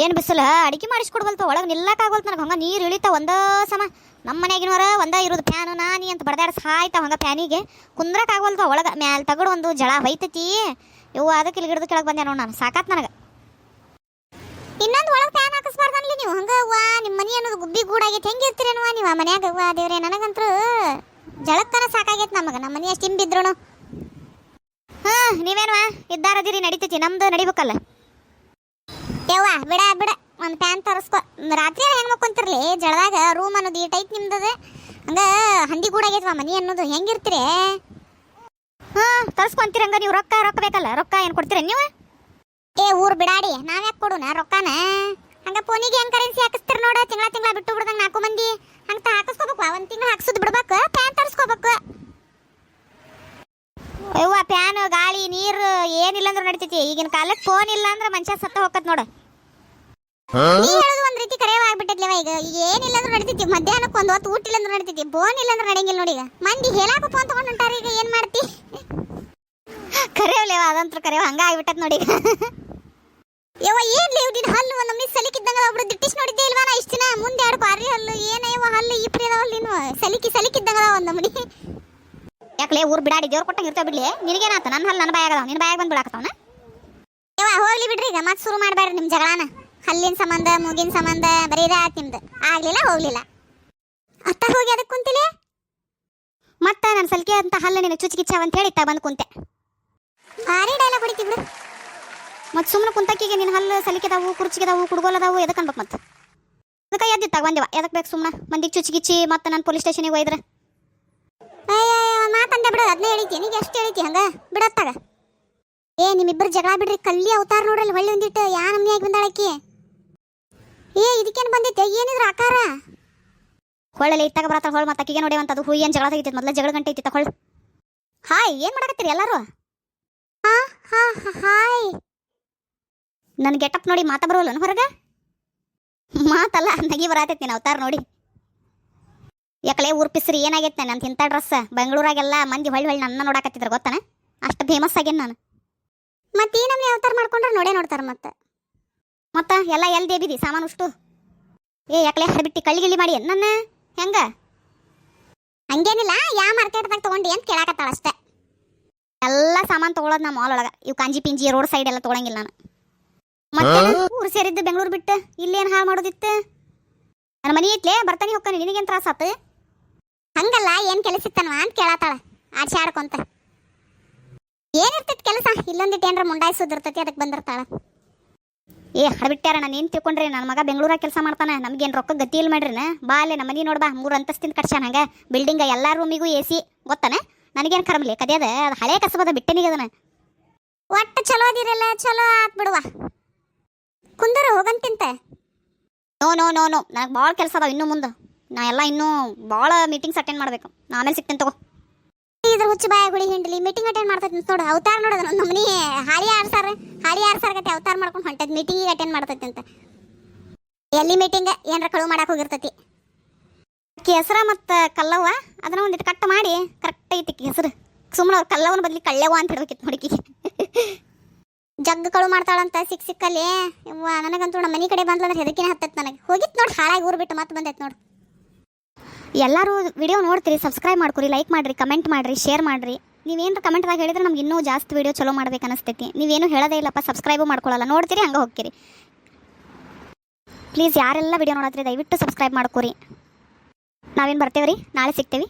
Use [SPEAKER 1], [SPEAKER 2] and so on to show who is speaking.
[SPEAKER 1] ಏನು ಬಿಸಿಲ? ಅಡಿಗೆ ಮಾಡಿಸ್ಕೊಡ್ಬಲ್ತ ಒಳಗೆ ನಿಲ್ಲಕ್ಕಾಗಲ್ತು ನನಗೆ. ಹಂಗೆ ನೀರು ಇಳಿತ ಒಂದೇ ಸಮ. ನಮ್ಮ ಮನೆಯಾಗಿನವರ ಒಂದೇ ಇರೋದು ಫ್ಯಾನು ನಾನಿ ಅಂತ ಬಡ್ದಾಡ ಹಾಯ್ತಾವ ಹಂಗೆ ಫ್ಯಾನಿಗೆ ಕುಂದ್ರಕ್ಕಾಗಲ್ತು ಒಳಗೆ. ಮ್ಯಾಲೆ ತಗಡು ಒಂದು ಜಳ ಹೊಯ್ತೈತಿ. ಇವು ಅದಕ್ಕೆ ಇಲ್ಲಿ ಗಿಡದ ಕೆಳಗೆ ಬಂದೆ ನೋಡಿ ನಾನು. ಸಾಕಾತ್ ನನಗೆ. ಇನ್ನೊಂದು ಒಳಗೆ ಫ್ಯಾನ್ ಹಾಕಿಸ್ಬಾರ್ದನ್ಲಿ ನೀವು. ಹಂಗೆ ವಾ ನಿಮ್ಮ ಮನೆ ಅನ್ನೋದು ಗುಬ್ಬಿ ಗೂಡಾಗೈತೆ. ಹೆಂಗೆ ಇರ್ತೀರೇನುವ ನೀವು ಆ ಮನ್ಯಾಗ? ವಾ ದೇವ್ರೆ ನನಗಂತೂ ಜಳಕ್ಕನ ಸಾಕಾಗೈತೆ ನಮಗೆ. ನಮ್ಮ ಮನೆ ಅಷ್ಟು ಹಿಂಬಿದ್ರು ಹಾ ನೀವೇನುವ? ಇದ್ದಾರದಿರಿ, ನಡಿತೈತಿ. ನಮ್ದು ನಡಿಬೇಕಲ್ಲ. ಯವ್ವ ಬಿಡ ಬಿಡ. ಒಂದು ಪ್ಯಾನ್ ತರಿಸ್ಕೊ. ರಾತ್ರಿ ಹೆಂಗ್ ಮಕ್ಕೊಂತಿರ್ಲಿ? ಜಳದಾಗ ರೂಮ್ ಅನ್ನೋದು ಈ ಟೈಪ್ ನಿಮ್ದದ. ಹಂಗ ಹಂದಿ ಗೂಡಾಗೈತವ ಮನಿ ಅನ್ನೋದು? ಹೆಂಗಿರ್ತೀರಿ? ಹಾ, ತರಿಸ್ಕೊಂತೀರಿ ಹಂಗ ನೀವು. ರೊಕ್ಕ ರೊಕ್ಕ ಬೇಕಲ್ಲ? ರೊಕ್ಕ ಏನು ಕೊಡ್ತೀರ ನೀವು? ಏ, ಊರು ಬಿಡಾಡಿ. ನಾವ್ಯಾಕೆ ಕೊಡೋಣ ರೊಕ್ಕನ? ಹಂಗ ಫೋನಿಗೆ ಹೆಂಗ್ ಕರೆನ್ಸಿ ಹಾಕಿಸ್ತೀರ ನೋಡ. ತಿಂಗಳ ತಿಂಗಳ ಬಿಟ್ಟು ಬಿಡ್ದಂಗ ನಾಲ್ಕು ಮಂದಿ. ಹಂಗ ಹಾಕಿಸ್ಕೋಬೇಕು. ಒಂದ್ ತಿಂಗಳ ಹಾಕ್ಸುದ್ ಬಿಡ್ಬೇಕು. ಪ್ಯಾನ್ ತರಿಸ್ಕೋಬೇಕು. ಅಯ್ಯವ್ವ ಪ್ಯಾನ್, ಗಾಳಿ, ನೀರು ಏನಿಲ್ಲ ಅಂದ್ರೆ ನಡಿತೈತಿ. ಈಗಿನ ಕಾಲಕ್ಕೆ ಫೋನ್ ಇಲ್ಲ ಅಂದ್ರೆ ಮನುಷ್ಯ ಸತ್ತ ಹೋಗತ್ ನೋಡು. ನೀ ಹೇಳೋದು ಒಂದ್ ರೀತಿ ಕರೆಯವ ಆಗ್ಬಿಟ್ಟೈತ್ಲೇವ ಈಗ. ಈಗ ಏನಿಲ್ಲ ಅಂದ್ರೆ ನಡಿತೈತಿ. ಮಧ್ಯಾಹ್ನಕ್ಕೆ ಒಂದ್ ಹೊತ್ತು ಊಟ ಇಲ್ಲ ಅಂದ್ರೆ ನಡಿತೈತಿ. ಫೋನ್ ಇಲ್ಲ ಅಂದ್ರೆ ನೋಡಿ ಈಗ. ಮಂದಿ ಹೇಳಾಕ ಫೋನ್ ತಗೊಂಡ್ ಹೊಂಟಾರ ಈಗ ಏನ್ ಮಾಡ್ತಿ? ಕರೆಯವಲೇವ ಅದಂತ್ರ ಕರೆಯವ ಹಂಗ ಆಗ್ಬಿಟ್ಟತ್ ನೋಡಿ ಈಗ. ಯವ್ವ ಏನ್ ಲೇವ್ ನಿನ್ ಹಲ್ಲು? ಒಂದು ಮಿಸ್ ಸಲಿಕಿದ್ದಂಗ ಒಬ್ರು ದಿಟ್ಟಿಸ್ ನೋಡಿದ್ದೆ ಇಲ್ವಾ ನಾ ಇಷ್ಟ ದಿನ? ಮುಂದೆ ಎರಡು ಪಾರಿ ಹಲ್ಲು ಏನಯ್ಯವ ಹಲ್ಲು? ಈ ಪ್ರಿಯ ಹಲ್ಲು ನೀನು ಸಲಿಕಿ ಸಲಿಕಿದ್ದಂಗ ಒಂದ್ ನಮನಿ ಯಾಕಲೇ ಊರ್ ಬಿಡಾಡಿ ದೇವ್ರ ಕೊಟ್ಟಂಗ ಇರ್ತಾವ ಬಿಡ್ಲಿ? ನಿನಗೇನಾತ? ನನ್ನ ಹಲ್ಲು ನನ್ನ ಬಾಯಾಗದಾವ ನಿನ್ನ ಬಾಯಾಗ ಬಂದು ಬಿಡಾಕತ್ತಾವನ? ಯವ್ವ ಹೋಗ್ಲಿ ಬಿಡ್ರಿ ಈಗ. ಮತ್ತೆ ಶುರು ಮಾಡಬೇಡ್ರಿ ನಿಮ್ಮ ಜಗಳನ. ಹಲ್ಲಿನ ಸಂಬಂಧ, ಮೂಗಿನ ಸಂಬಂಧ, ಬರೀ ಇದ ಆತ್ ನಿಮ್ದು. ಆಗ್ಲಿಲ್ಲ, ಹೋಗ್ಲಿಲ್ಲ. ಅತ್ತ ಹೋಗಿ ಅದಕ್ಕೆ ಕುಂತಿಲೆ? ಮತ್ತ ನನ್ನ ಸಲ್ಕೆ ಅಂತ ಹಲ್ಲ ನಿನಗೆ ಚುಚ್ಕಿಚ್ಚಾವ ಅಂತ ಹೇಳಿ ಇತ್ತ ಕುಂತೆ. ಭಾರಿ ಡೈಲಾಗ್ ಹೊಡಿತಿ ಬಿಡು. ಮತ್ತೆ ಸುಮ್ಮನೆ ಕುಂತಕ್ಕಿಗೆ ನಿನ್ನ ಹಲ್ಲು ಸಲಿಕೆದಾವು, ಕುರ್ಚಿಗೆದಾವು, ಕುಡ್ಗೋಲದಾವು ಎದಕ್ಕೆ ಅನ್ಬೇಕು ಮತ್ತೆ? ಅದಕ್ಕೆ ಎದ್ದಿತ್ತಾಗ ಬಂದಿವ. ಎದಕ್ಕೆ ಬೇಕು ಸುಮ್ಮನೆ ಮಂದಿಗೆ ಚುಚ್ಕಿಚ್ಚಿ ಮತ್ತೆ ನಾನು ಪೊಲೀಸ್ ಸ್ಟೇಷನಿಗೆ ಒಯ್ದ್ರೆ? ಮಾತಂದೆ ಬಿಡು. ಅದನ್ನೇ ಹೇಳಿತಿ. ನಿನಗೆ ಎಷ್ಟು ಹೇಳಿತಿ ಹಂಗ? ಬಿಡತ್ತಾಗ. ಏ ನಿಮ್ಮಿಬ್ಬರು ಜಗಳ ಬಿಡ್ರಿ. ಕಲ್ಲಿ ಅವತಾರ ನೋಡ್ರಲ್ಲಿ, ಹೊಳ್ಳಿ ಒಂದಿಟ್ಟು ಯಾ ನಮ್ನಿಯಾಗಿ ಬಂದಾಳಕಿ ಏ, ಇದಕ್ಕೇನು ಬಂದೈತೆ? ಏನಿದ್ರ ಆಕಾರ? ಹೊಳ್ಳಲ್ಲಿ ಇತ್ತಾಗ ಬರತ್ತ ಹೊಳ್ ಮತ್ತೆ ಅಕ್ಕಿಗೆ ನೋಡಿ ಅಂತ ಅದು ಹೂಯನ್ ಜಗಳ ತೆಗಿತೈತೆ, ಮೊದಲ ಜಗಳ ಗಂಟೆ ಇತ್ತಿತ್ತ ಹೊಳ್. ಹಾಯ್, ಏನ್ ಮಾಡಕತ್ತೀರಿ ಎಲ್ಲರೂ? ಹಾ ಹಾ ಹಾಯ್. ನನ್ನ ಗೆಟಪ್ ನೋಡಿ ಮಾತಾ ಬರೋಲ್ಲ ಹೊರಗ? ಮಾತಲ್ಲ, ನಗಿ ಬರತೈತಿ ನೀನು ಅವತಾರ ನೋಡಿ. ಯಾಕಲೆ ಊರ್ ಪಿಸ್ರಿ ಏನಾಗೈತೆ ನನ್ನ ಇಂಥ ಡ್ರೆಸ್? ಬೆಂಗಳೂರಾಗೆಲ್ಲ ಮಂದಿ ಹೊಳ್ಳಿ ಹೊಳ್ಳಿ ನನ್ನ ನೋಡಕತ್ತಿದ್ರು, ಗೊತ್ತಾನ? ಅಷ್ಟು ಫೇಮಸ್ ಆಗೇನು ನಾನು. ಮತ್ತೆ ಈ ನಮ್ಗೆ ಅವತಾರ ಮಾಡ್ಕೊಂಡ್ರೆ ನೋಡೇ ನೋಡ್ತಾರೆ ಮತ್ತೆ. ಮತ್ತ ಎಲ್ಲ ಎಲ್ಲಿ ದೇಬಿದಿ ಸಾಮಾನು ಅಷ್ಟು ಏ ಯಾಕಲೆ ಹರಿಬಿಟ್ಟು ಕಳ್ಳಿಗಿಳಿ ಮಾಡಿ ನನ್ನ? ಹೆಂಗ? ಹಂಗೇನಿಲ್ಲ ಯಾ ಮಾರ್ಕೆಟ್ದಾಗ ತಗೊಂಡಿ ಅಂತ ಕೇಳಾಕತ್ತಾಳ ಅಷ್ಟೇ. ಎಲ್ಲ ಸಾಮಾನು ತಗೊಳೋದು ನಮ್ಮ ಮಾಲ್ ಒಳಗ. ಇವು ಕಾಂಜಿ ಪಿಂಜಿ ರೋಡ್ ಸೈಡ್ ಎಲ್ಲ ತಗೊಳಂಗಿಲ್ಲ ನಾನು. ಮತ್ತೆ ಊರು ಸೇರಿದ್ದು ಬೆಂಗಳೂರು ಬಿಟ್ಟು ಇಲ್ಲೇನು ಹಾಳು ಮಾಡೋದಿತ್ತು? ನನ್ನ ಮನೆ ಐತ್ಲೆ ಬರ್ತಾನೆ ಹೋಗ್ತಾನೆ ನಿನಗೇನು ತ್ರಾಸ ಆತು? ಹಂಗಲ್ಲ ಏನು ಕೆಲಸ ಇತ್ತನವ ಅಂತ ಕೇಳತ್ತಾಳ ಆಚೆ ಆಡ್ಕೊಂತ ಏನಿರ್ತೈತಿ ಕೆಲಸ? ಇಲ್ಲೊಂದಿಟ್ಟು ಏನ್ರ ಮುಂಡಾಯಿಸೋದಿರ್ತೈತಿ ಅದಕ್ಕೆ ಬಂದಿರ್ತಾಳ. ಏ ಹಡ್ಬಿಟ್ಟಾರ ನಾನು ಏನು ತಿಳ್ಕೊಂಡ್ರಿ? ನನ್ನ ಮಗ ಬೆಂಗಳೂರಾಗ ಕೆಲಸ ಮಾಡ್ತಾನೆ. ನಮ್ಗೇನು ರೊಕ್ಕ ಗತಿ ಇಲ್ಲ ಮಾಡ್ರಿನ ಬಾ ಅಲ್ಲೇ ನಮ್ಮ ಮನೆ ನೋಡ್ಬಾ. ಮೂರು ಅಂತಸ್ತಿಂದ ಕಟ್ಸ್ಯಾನ ಹಂಗೆ. ಬಿಲ್ಡಿಂಗ್ ಎಲ್ಲ ರೂಮಿಗೂ ಎ ಸಿ ಗೊತ್ತಾನೆ? ನನಗೇನು ಕರಮ್ಲಿ ಕದಿಯದ? ಅದು ಹಳೆ ಕಸಬದ ಬಿಟ್ಟೆನಿಗೆ ಅದನ್ನ. ಒಟ್ಟು ಚಲೋ ಅದಿರಲ್ಲ ಚಲೋ ಆತ್ ಬಿಡುವ. ಕುಂದರ ಹೋಗಂತಿಂತೆ ನೋ ನೋ ನೋ ನೋ. ನನಗೆ ಭಾಳ ಕೆಲಸ ಅದಾವ ಇನ್ನು ಮುಂದೆ. ನಾ ಎಲ್ಲ ಇನ್ನೂ ಭಾಳ ಮೀಟಿಂಗ್ಸ್ ಅಟೆಂಡ್ ಮಾಡಬೇಕು. ನಾ ಆಮೇಲೆ ಸಿಗ್ತೇನೆ ತಗೋ. ಹುಚ್ಚು ಬಾಯ ಗುಳಿ ಹಿಂಡ್ಲಿ ಮೀಟಿಂಗ್ ಅಟೆಂಡ್ ಮಾಡ್ತೈತಿ ನೋಡು, ಅವತಾರ ನೋಡೋದು ನಮ್ಮ ಮನೆ ಹಾಲಿ ಆರ್ಸಾರ ಹಾಳಿ ಆರ್ಸಾರ ಗತೆ ಅವತಾರ ಮಾಡ್ಕೊಂಡು ಹೊಂಟೈತಿ ಮೀಟಿಂಗ್ ಅಟೆಂಡ್ ಮಾಡ್ತೈತಿ ಅಂತ. ಎಲ್ಲಿ ಮೀಟಿಂಗ್ ಏನರ ಕಳುವು ಮಾಡಕ್ಕೆ ಹೋಗಿರ್ತೈತಿ. ಕೆಸರ ಮತ್ತು ಕಲ್ಲವ್ವ, ಅದನ್ನ ಒಂದಿಟ್ಟು ಕಟ್ ಮಾಡಿ ಕರೆಕ್ಟ್ ಐತಿ ಕೆಸರು. ಸುಮ್ಮನೆ ಅವ್ರ ಕಲ್ಲವನ ಬದ್ಲಿ ಕಳ್ಳೆವ ಅಂತ ಹೇಳ್ಬೇಕಿತ್ತು ಹುಡುಗಿ ಜಗ್ ಕಳು ಮಾಡ್ತಾಳಂತ ಸಿಕ್ ಸಿಕ್ಕಲ್ಲಿ ನನಗಂತೂ ನಮ್ಮ ಮನೆ ಕಡೆ ಬಂದ್ಲಂದ್ರೆ ಹೆದಕಿನ ಹತ್ತೈತೆ ನನಗೆ. ಹೋಗಿತ್ತು ನೋಡಿ, ಹಾಳಾಗಿ ಊರು ಬಿಟ್ಟು ಮತ್ತೆ ಬಂದೈತೆ ನೋಡು. ಎಲ್ಲರೂ ವಿಡಿಯೋ ನೋಡ್ತೀರಿ ಸಬ್ಸ್ಕ್ರೈಬ್ ಮಾಡ್ಕೊರಿ ಲೈಕ್ ಮಾಡಿರಿ ಕಮೆಂಟ್ ಮಾಡಿರಿ ಶೇರ್ ಮಾಡಿರಿ. ನೀವೇನು ಕಮೆಂಟ್ದಾಗ ಹೇಳಿದ್ರೆ ನಮ್ಗೆ ಇನ್ನೂ ಜಾಸ್ತಿ ವಿಡಿಯೋ ಚಲೋ ಮಾಡ್ಬೇಕು ಅನಿಸ್ತೈತಿ. ನೀವೇನು ಹೇಳೋದೇ ಇಲ್ಲಪ್ಪ ಸಬ್ಸ್ಕ್ರೈಬು ಮಾಡ್ಕೊಳ್ಳಲ್ಲ, ನೋಡ್ತೀರಿ, ಹಂಗೆ ಹೋಗ್ತೀರಿ. ಪ್ಲೀಸ್ ಯಾರೆಲ್ಲ ವಿಡಿಯೋ ನೋಡತ್ತೀರಿ, ದಯವಿಟ್ಟು ಸಬ್ಸ್ಕ್ರೈಬ್ ಮಾಡ್ಕೊರಿ. ನಾವೇನು ಬರ್ತೇವೆ ರೀ ನಾಳೆ ಸಿಗ್ತೇವೆ.